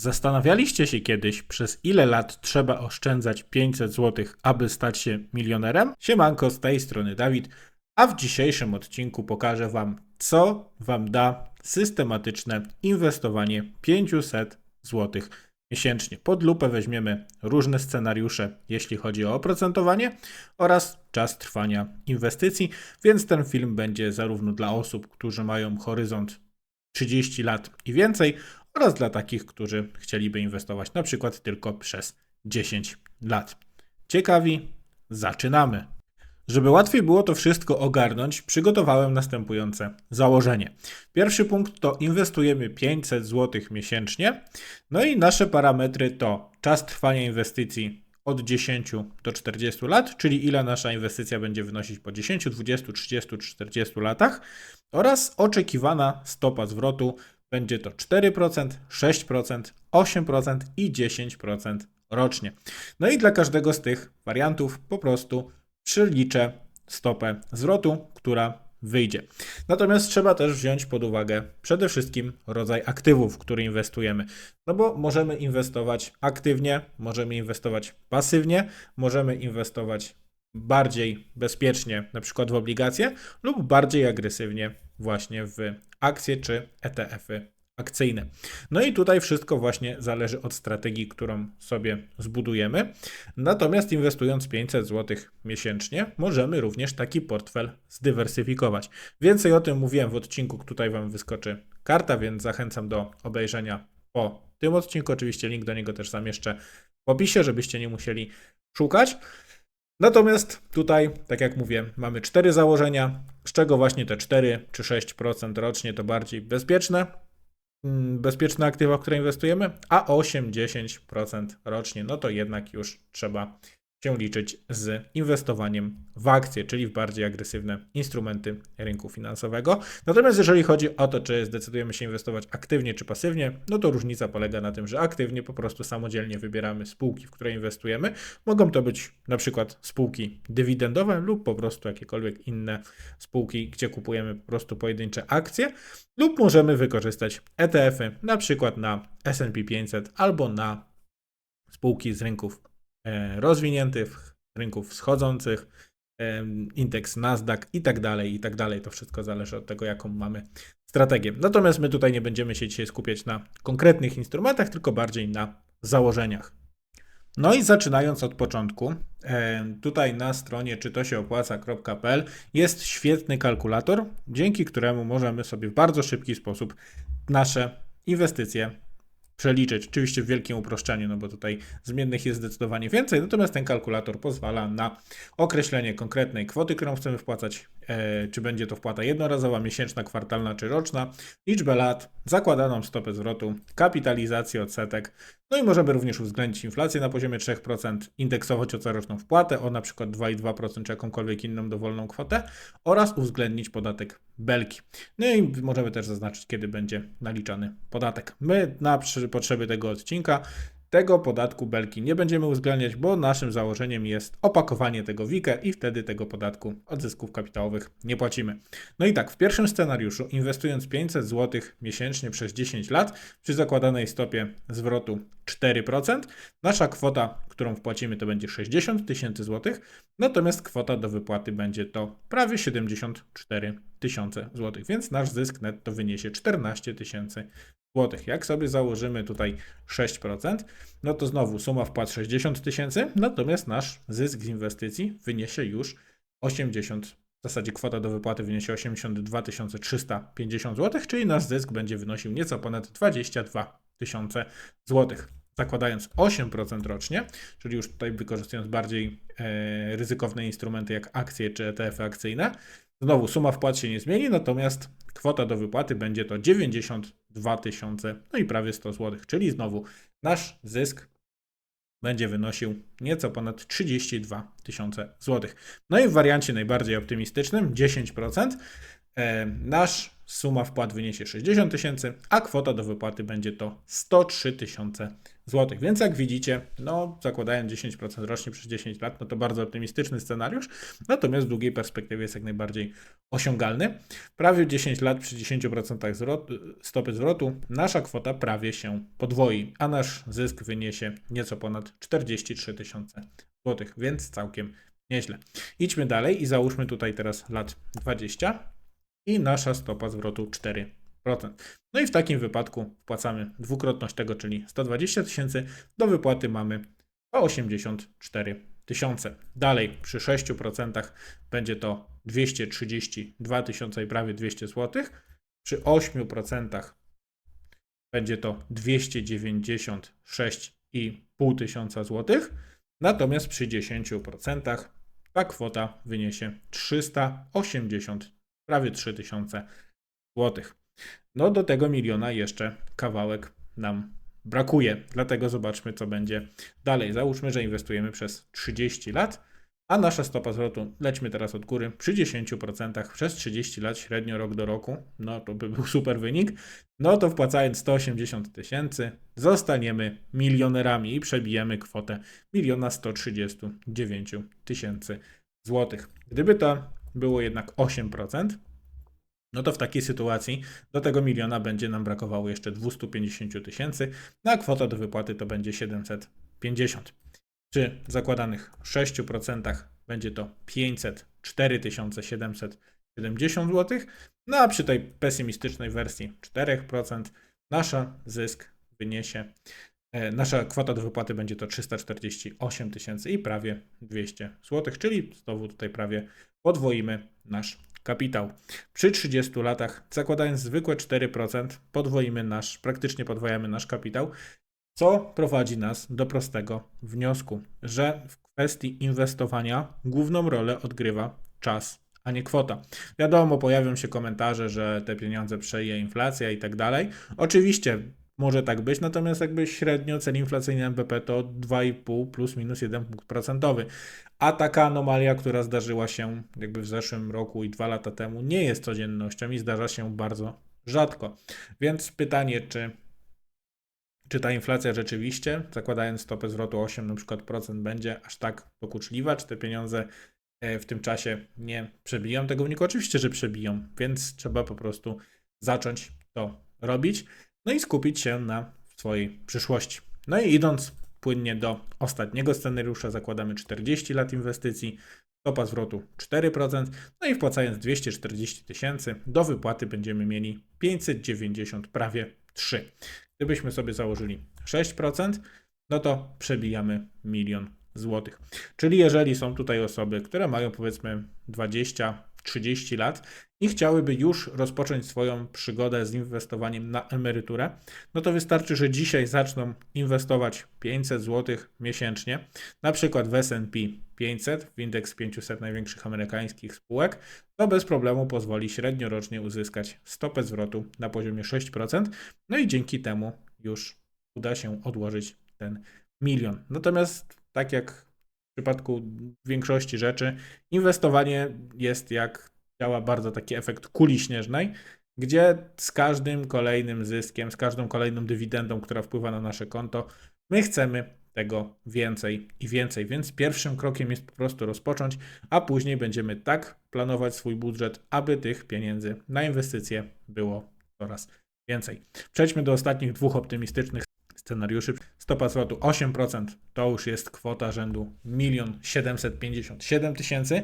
Zastanawialiście się kiedyś, przez ile lat trzeba oszczędzać 500 zł, aby stać się milionerem? Siemanko, z tej strony Dawid, a w dzisiejszym odcinku pokażę Wam, co Wam da systematyczne inwestowanie 500 zł miesięcznie. Pod lupę weźmiemy różne scenariusze, jeśli chodzi o oprocentowanie oraz czas trwania inwestycji, więc ten film będzie zarówno dla osób, którzy mają horyzont 30 lat i więcej, oraz dla takich, którzy chcieliby inwestować na przykład tylko przez 10 lat. Ciekawi? Zaczynamy! Żeby łatwiej było to wszystko ogarnąć, przygotowałem następujące założenie. Pierwszy punkt to inwestujemy 500 zł miesięcznie. No i nasze parametry to czas trwania inwestycji od 10 do 40 lat, czyli ile nasza inwestycja będzie wynosić po 10, 20, 30, 40 latach oraz oczekiwana stopa zwrotu będzie to 4%, 6%, 8% i 10% rocznie. No i dla każdego z tych wariantów po prostu przeliczę stopę zwrotu, która wyjdzie. Natomiast trzeba też wziąć pod uwagę przede wszystkim rodzaj aktywów, w które inwestujemy. No bo możemy inwestować aktywnie, możemy inwestować pasywnie, możemy inwestować bardziej bezpiecznie, na przykład w obligacje, lub bardziej agresywnie właśnie w akcje czy ETF-y akcyjne. No i tutaj wszystko właśnie zależy od strategii, którą sobie zbudujemy. Natomiast inwestując 500 zł miesięcznie, możemy również taki portfel zdywersyfikować. Więcej o tym mówiłem w odcinku, tutaj Wam wyskoczy karta, więc zachęcam do obejrzenia po tym odcinku. Oczywiście link do niego też zamieszczę w opisie, żebyście nie musieli szukać. Natomiast tutaj, tak jak mówię, mamy cztery założenia, z czego właśnie te 4 czy 6% rocznie to bardziej bezpieczne, mm, bezpieczne aktywa, w które inwestujemy, a 8-10% rocznie, no to jednak już trzeba się liczyć z inwestowaniem w akcje, czyli w bardziej agresywne instrumenty rynku finansowego. Natomiast jeżeli chodzi o to, czy zdecydujemy się inwestować aktywnie czy pasywnie, no to różnica polega na tym, że aktywnie po prostu samodzielnie wybieramy spółki, w które inwestujemy. Mogą to być na przykład spółki dywidendowe lub po prostu jakiekolwiek inne spółki, gdzie kupujemy po prostu pojedyncze akcje, lub możemy wykorzystać ETF-y, na przykład na S&P 500 albo na spółki z rynków rozwiniętych, rynków wschodzących, e, indeks Nasdaq i tak dalej, i tak dalej. To wszystko zależy od tego, jaką mamy strategię. Natomiast my tutaj nie będziemy się dzisiaj skupiać na konkretnych instrumentach, tylko bardziej na założeniach. No i zaczynając od początku, e, tutaj na stronie czy to się opłaca.pl jest świetny kalkulator, dzięki któremu możemy sobie w bardzo szybki sposób nasze inwestycje przeliczyć. Oczywiście w wielkim uproszczeniu, no bo tutaj zmiennych jest zdecydowanie więcej, natomiast ten kalkulator pozwala na określenie konkretnej kwoty, którą chcemy wpłacać, czy będzie to wpłata jednorazowa, miesięczna, kwartalna czy roczna, liczbę lat, zakładaną stopę zwrotu, kapitalizację odsetek, no i możemy również uwzględnić inflację na poziomie 3%, indeksować o coroczną wpłatę o przykład 2,2% czy jakąkolwiek inną dowolną kwotę oraz uwzględnić podatek belki. No i możemy też zaznaczyć, kiedy będzie naliczany podatek. My na potrzeby tego odcinka tego podatku belki nie będziemy uwzględniać, bo naszym założeniem jest opakowanie tego WIKE i wtedy tego podatku od zysków kapitałowych nie płacimy. No i tak, w pierwszym scenariuszu inwestując 500 zł miesięcznie przez 10 lat przy zakładanej stopie zwrotu 4%, nasza kwota, którą wpłacimy to będzie 60 tysięcy złotych, natomiast kwota do wypłaty będzie to prawie 74 tysiące złotych, więc nasz zysk netto wyniesie 14 tysięcy złotych. Jak sobie założymy tutaj 6%, no to znowu suma wpłat 60 tysięcy, natomiast nasz zysk z inwestycji wyniesie już 80 w zasadzie kwota do wypłaty wyniesie 82 350 zł, czyli nasz zysk będzie wynosił nieco ponad 22 tysiące złotych. Zakładając 8% rocznie, czyli już tutaj wykorzystując bardziej e, ryzykowne instrumenty jak akcje czy ETF-y akcyjne, znowu suma wpłat się nie zmieni, natomiast kwota do wypłaty będzie to 92 tysiące, no i prawie 100 zł, czyli znowu nasz zysk będzie wynosił nieco ponad 32 tysiące złotych. No i w wariancie najbardziej optymistycznym 10%. E, nasz suma wpłat wyniesie 60 tysięcy, a kwota do wypłaty będzie to 103 tysiące zł. Więc jak widzicie, no zakładając 10% rocznie przez 10 lat, no to bardzo optymistyczny scenariusz, natomiast w długiej perspektywie jest jak najbardziej osiągalny. Prawie 10 lat przy 10% zwrot, stopy zwrotu nasza kwota prawie się podwoi, a nasz zysk wyniesie nieco ponad 43 tysiące złotych, więc całkiem nieźle. Idźmy dalej i załóżmy tutaj teraz lat 20 i nasza stopa zwrotu 4%. No i w takim wypadku wpłacamy dwukrotność tego, czyli 120 tysięcy. Do wypłaty mamy 184 tysiące. Dalej przy 6% będzie to 232 tysiące i prawie 200 zł. Przy 8% będzie to 296,5 tysiąca złotych. Natomiast przy 10% ta kwota wyniesie 380, prawie 3000 złotych. No do tego miliona jeszcze kawałek nam brakuje. Dlatego zobaczmy, co będzie dalej. Załóżmy, że inwestujemy przez 30 lat, a nasza stopa zwrotu, lećmy teraz od góry, przy 10% przez 30 lat, średnio rok do roku, no to by był super wynik, no to wpłacając 180 tysięcy, zostaniemy milionerami i przebijemy kwotę 1 139 tysięcy złotych. Gdyby to było jednak 8%, no to w takiej sytuacji do tego miliona będzie nam brakowało jeszcze 250 tysięcy, no a kwota do wypłaty to będzie 750. Przy zakładanych 6% będzie to 504 770 zł, no a przy tej pesymistycznej wersji 4% nasza zysk wyniesie, e, nasza kwota do wypłaty będzie to 348 tysięcy i prawie 200 zł, czyli znowu tutaj prawie podwoimy nasz kapitał. Przy 30 latach, zakładając zwykłe 4%, podwoimy nasz, praktycznie podwajamy nasz kapitał, co prowadzi nas do prostego wniosku, że w kwestii inwestowania główną rolę odgrywa czas, a nie kwota. Wiadomo, pojawią się komentarze, że te pieniądze przeje inflacja i tak dalej. Oczywiście może tak być, natomiast jakby średnio cel inflacyjny NBP to 2,5 plus minus 1 punkt procentowy. A taka anomalia, która zdarzyła się jakby w zeszłym roku i dwa lata temu, nie jest codziennością i zdarza się bardzo rzadko. Więc pytanie, czy czy ta inflacja rzeczywiście, zakładając stopę zwrotu 8 na przykład procent, będzie aż tak dokuczliwa, czy te pieniądze e, w tym czasie nie przebiją tego wyniku? Oczywiście, że przebiją, więc trzeba po prostu zacząć to robić, no i skupić się na swojej przyszłości. No i idąc płynnie do ostatniego scenariusza, zakładamy 40 lat inwestycji, stopa zwrotu 4%, no i wpłacając 240 tysięcy, do wypłaty będziemy mieli 590, prawie 3. Gdybyśmy sobie założyli 6%, no to przebijamy milion złotych. Czyli jeżeli są tutaj osoby, które mają powiedzmy 20-30 lat i chciałyby już rozpocząć swoją przygodę z inwestowaniem na emeryturę, no to wystarczy, że dzisiaj zaczną inwestować 500 zł miesięcznie, na przykład w S&P 500, w indeks 500 największych amerykańskich spółek, to bez problemu pozwoli średnio rocznie uzyskać stopę zwrotu na poziomie 6%, no i dzięki temu już uda się odłożyć ten milion. Natomiast tak jak w przypadku większości rzeczy, inwestowanie jest jak działa bardzo taki efekt kuli śnieżnej, gdzie z każdym kolejnym zyskiem, z każdą kolejną dywidendą, która wpływa na nasze konto, my chcemy tego więcej i więcej. Więc pierwszym krokiem jest po prostu rozpocząć, a później będziemy tak planować swój budżet, aby tych pieniędzy na inwestycje było coraz więcej. Przejdźmy do ostatnich dwóch optymistycznych scenariuszy. Stopa zwrotu 8% to już jest kwota rzędu 1 757 tysięcy.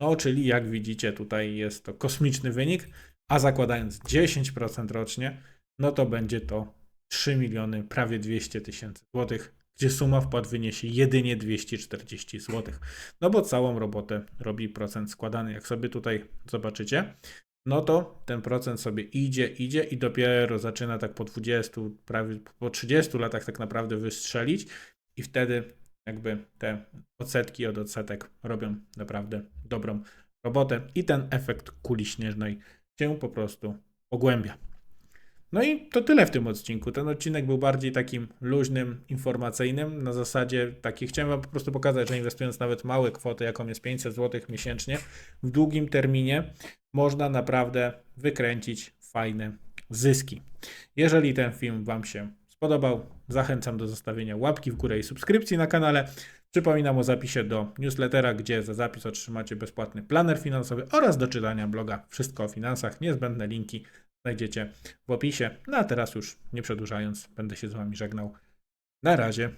No, czyli jak widzicie, tutaj jest to kosmiczny wynik, a zakładając 10% rocznie, no to będzie to 3 miliony prawie 200 tysięcy złotych, gdzie suma wpłat wyniesie jedynie 240 zł. No bo całą robotę robi procent składany. Jak sobie tutaj zobaczycie, no to ten procent sobie idzie, idzie i dopiero zaczyna tak po 20, prawie po 30 latach tak naprawdę wystrzelić i wtedy jakby te odsetki od odsetek robią naprawdę dobrą robotę i ten efekt kuli śnieżnej się po prostu pogłębia. No i to tyle w tym odcinku. Ten odcinek był bardziej takim luźnym, informacyjnym. Na zasadzie takiej chciałem Wam po prostu pokazać, że inwestując nawet małe kwoty, jaką jest 500 zł miesięcznie, w długim terminie można naprawdę wykręcić fajne zyski. Jeżeli ten film Wam się spodobał, zachęcam do zostawienia łapki w górę i subskrypcji na kanale. Przypominam o zapisie do newslettera, gdzie za zapis otrzymacie bezpłatny planer finansowy oraz do czytania bloga Wszystko o finansach. Niezbędne linki znajdziecie w opisie. No a teraz już nie przedłużając, będę się z Wami żegnał. Na razie.